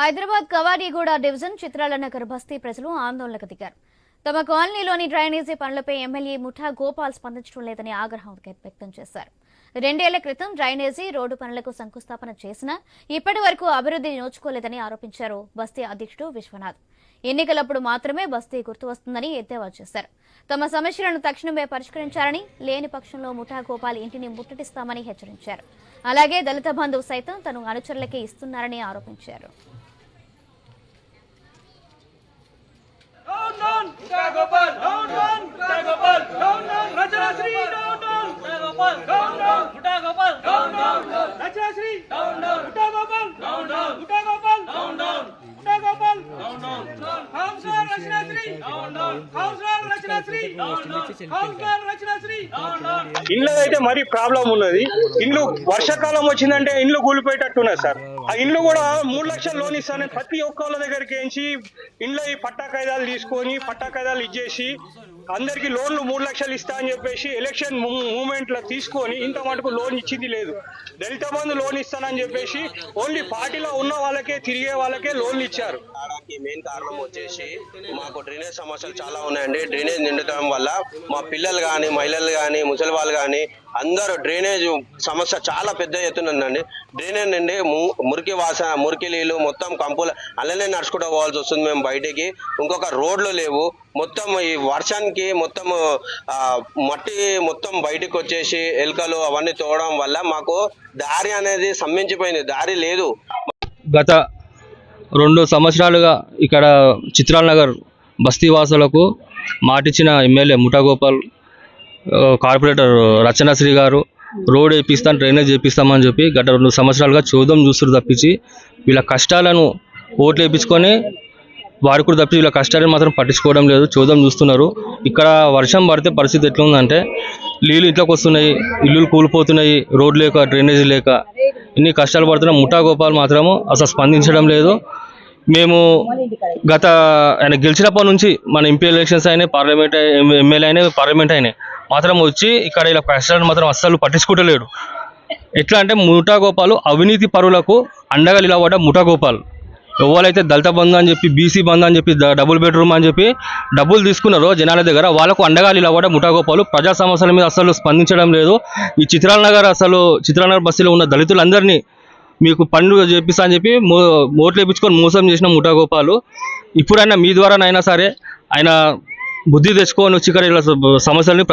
Hyderabad Kavadiguda division చిత్రాల నగర్ బస్తీ ప్రజలు ఆందోళనకు దిగారు. తమ కాలనీలోని డ్రైనేజీ పనులపై ఎమ్మెల్యే ముఠా గోపాల్ స్పందించడం లేదని ఆగ్రహం వ్యక్తం చేశారు. రెండేళ్ళ క్రితం డ్రైనేజీ రోడ్డు పనులకు శంకుస్థాపన చేసినా ఇప్పటి వరకు అభివృద్ధి నోచుకోలేదని ఆరోపించారు బస్తీ అధ్యక్షుడు విశ్వనాథ్. ఎన్నికలప్పుడు మాత్రమే బస్తీ గుర్తు వస్తుందని ఎద్దేవా చేశారు. తమ సమస్యలను తక్షణమే పరిష్కరించాలని లేని పక్షంలో ముఠా గోపాల్ ఇంటిని ముట్టడిస్తామని హెచ్చరించారు. అలాగే దళిత బంధువు సైతం తను అనుచరులకే ఇస్తున్నారని ఆరోపించారు. ఇళ్ళ అయితే మరీ ప్రాబ్లం ఉన్నది ఇల్లు వర్షాకాలం వచ్చిందంటే ఇండ్లు కూలిపోయేటట్టున్నాయి సార్ ఆ ఇండ్లు కూడా మూడు లక్షలు లోన్ ఇస్తానని ప్రతి ఒక్కళ్ళ దగ్గరికి ఏంచి ఇండ్ల ఈ పట్టా కాయిదాలు తీసుకొని పట్టా కాయిదాలు ఇచ్చేసి అందరికి లోన్లు మూడు లక్షలు ఇస్తా అని చెప్పేసి ఎలక్షన్ మూమెంట్లో తీసుకొని ఇంత మటుకు లోన్ ఇచ్చింది లేదు. దళిత బంధు లోన్ ఇస్తానని చెప్పేసి ఓన్లీ పార్టీలో ఉన్న వాళ్ళకే తిరిగే వాళ్ళకే లోన్లు ఇచ్చారు. మెయిన్ కారణం వచ్చేసి మాకు డ్రైనేజ్ సమస్యలు చాలా ఉన్నాయండి. డ్రైనేజ్ నిండటం వల్ల మా పిల్లలు కానీ మహిళలు కానీ ముసలి వాళ్ళు కానీ అందరూ డ్రైనేజ్ సమస్య చాలా పెద్ద ఎత్తున ఉందండి. డ్రైనేజ్ నుండి ము- మురికి వాసన మురికి నీళ్ళు మొత్తం కంపులు అలానే నడుచుకుంటూ పోవాల్సి వస్తుంది మేము బయటికి. ఇంకొక రోడ్లు లేవు. మొత్తం ఈ వర్షానికి మొత్తం మట్టి మొత్తం బయటికి వచ్చేసి ఎలుకలు అవన్నీ తోవడం వల్ల మాకు దారి అనేది స్తంభించిపోయింది. దారి లేదు. గత రెండు సంవత్సరాలుగా ఇక్కడ చిత్రాల నగర్ బస్తీ వాసులకు మాటిచ్చిన ఎమ్మెల్యే ముఠాగోపాల్ కార్పొరేటర్ రచనాశ్రీ గారు రోడ్ వేపిస్తాం డ్రైనేజ్ వేపిస్తామని చెప్పి గత రెండు సంవత్సరాలుగా చూద్దాం చూస్తున్నారు తప్పించి వీళ్ళ కష్టాలను ఓట్లు వేయించుకొని వారు కూడా తప్పించి వీళ్ళ కష్టాలను మాత్రం పట్టించుకోవడం లేదు. చూద్దాం చూస్తున్నారు. ఇక్కడ వర్షం పడితే పరిస్థితి ఎట్లా ఉందంటే నీళ్ళు ఇంట్లోకి వస్తున్నాయి ఇల్లులు కూలిపోతున్నాయి రోడ్ లేక డ్రైనేజ్ లేక ఇన్ని కష్టాలు పడుతున్న ముఠా గోపాల్ మాత్రము అసలు స్పందించడం లేదు. మేము గత ఆయన గెలిచినప్పటి నుంచి మన ఎంపీ ఎలక్షన్స్ అయినాయి పార్లమెంట్ ఎమ్మెల్యే అయినాయి పార్లమెంట్ అయినాయి. మాత్రం వచ్చి ఇక్కడ ఇలా కష్టాలను మాత్రం అస్సలు పట్టించుకుంటలేడు ఎట్లా అంటే ముఠా గోపాలు అవినీతి పరులకు అండగా నిలబడ్డ ముఠా గోపాల్. ఎవరైతే దళిత బంధు అని చెప్పి బీసీ బంధు అని చెప్పి డబుల్ బెడ్రూమ్ అని చెప్పి డబ్బులు తీసుకున్నారో జనాల దగ్గర వాళ్ళకు అండగా నిలబడ్డ ముఠాగోపాలు ప్రజా సమస్యల మీద అసలు స్పందించడం లేదు. ఈ చిత్రాల నగర్ అసలు చిత్రాలనగర్ బస్సులో ఉన్న దళితులందరినీ మీకు పండుగ చేపిస్తా అని చెప్పి మో ఓట్లు వేయించుకొని మోసం చేసిన ముఠాగోపాలు ఇప్పుడైనా మీ ద్వారానైనా సరే ఆయన బుద్ధి తెచ్చుకొని వచ్చి ఇక్కడ ఇలా సమస్యల్ని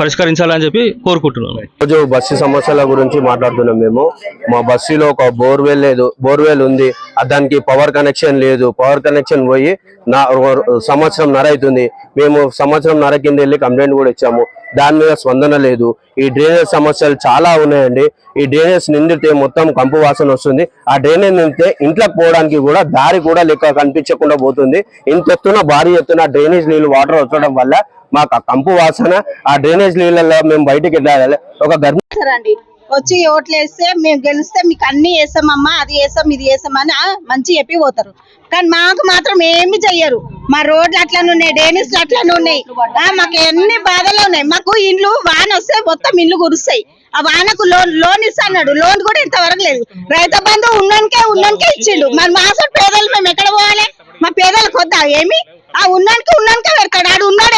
పరిష్కరించాలని చెప్పి కోరుకుంటున్నాను రోజు బస్సు సమస్యల గురించి మాట్లాడుతున్నాం మేము. మా బస్సులో ఒక బోర్వెల్ లేదు బోర్వెల్ ఉంది. దానికి పవర్ కనెక్షన్ లేదు. పవర్ కనెక్షన్ పోయి నా సంవత్సరం నర అవుతుంది మేము సంవత్సరం నర కింద వెళ్ళి కంప్లైంట్ కూడా ఇచ్చాము. దాని మీద స్పందన లేదు. ఈ డ్రైనేజ్ సమస్యలు చాలా ఉన్నాయండి. ఈ డ్రైనేజ్ నిండితే మొత్తం కంపు వాసన వస్తుంది. ఆ డ్రైనేజ్ నిండితే ఇంట్లోకి పోవడానికి కూడా దారి కూడా లెక్క కనిపించకుండా పోతుంది. ఇంత ఎత్తున భారీ ఎత్తున డ్రైనేజ్ నీళ్ళు వాటర్ వచ్చడం వల్ల మాకు ఆ కంపు వాసన ఆ డ్రైనేజ్ నీళ్ళల్లో మేము బయటికి వెళ్ళాలి. ఒక గర్భ వచ్చి ఓట్లు వేస్తే మేము గెలిస్తే మీకు అన్ని వేసామమ్మా అది వేసాం ఇది వేసామని మంచి చెప్పి పోతారు. కానీ మాకు మాత్రం ఏమి చెయ్యరు. మా రోడ్లు అట్లనే ఉన్నాయి డ్రైనేజ్లు అట్లనే ఉన్నాయి. మాకు ఎన్ని బాధలు ఉన్నాయి. మాకు ఇండ్లు వాన వస్తే మొత్తం ఇండ్లు కురుస్తాయి ఆ వానకు లోన్ లోన్ ఇస్తాడు లోన్ కూడా ఇంతవరకు లేదు. రైతు బంధు ఉన్ననికే ఉన్నకే ఇచ్చిండు. మరి మా అసలు పేదలు మేము ఎక్కడ పోవాలి? మా పేదలకు వద్దా? ఏమి? ఆ ఉన్నానికి ఉన్నానికే పెడతాడు. ఆడు ఉన్నాడు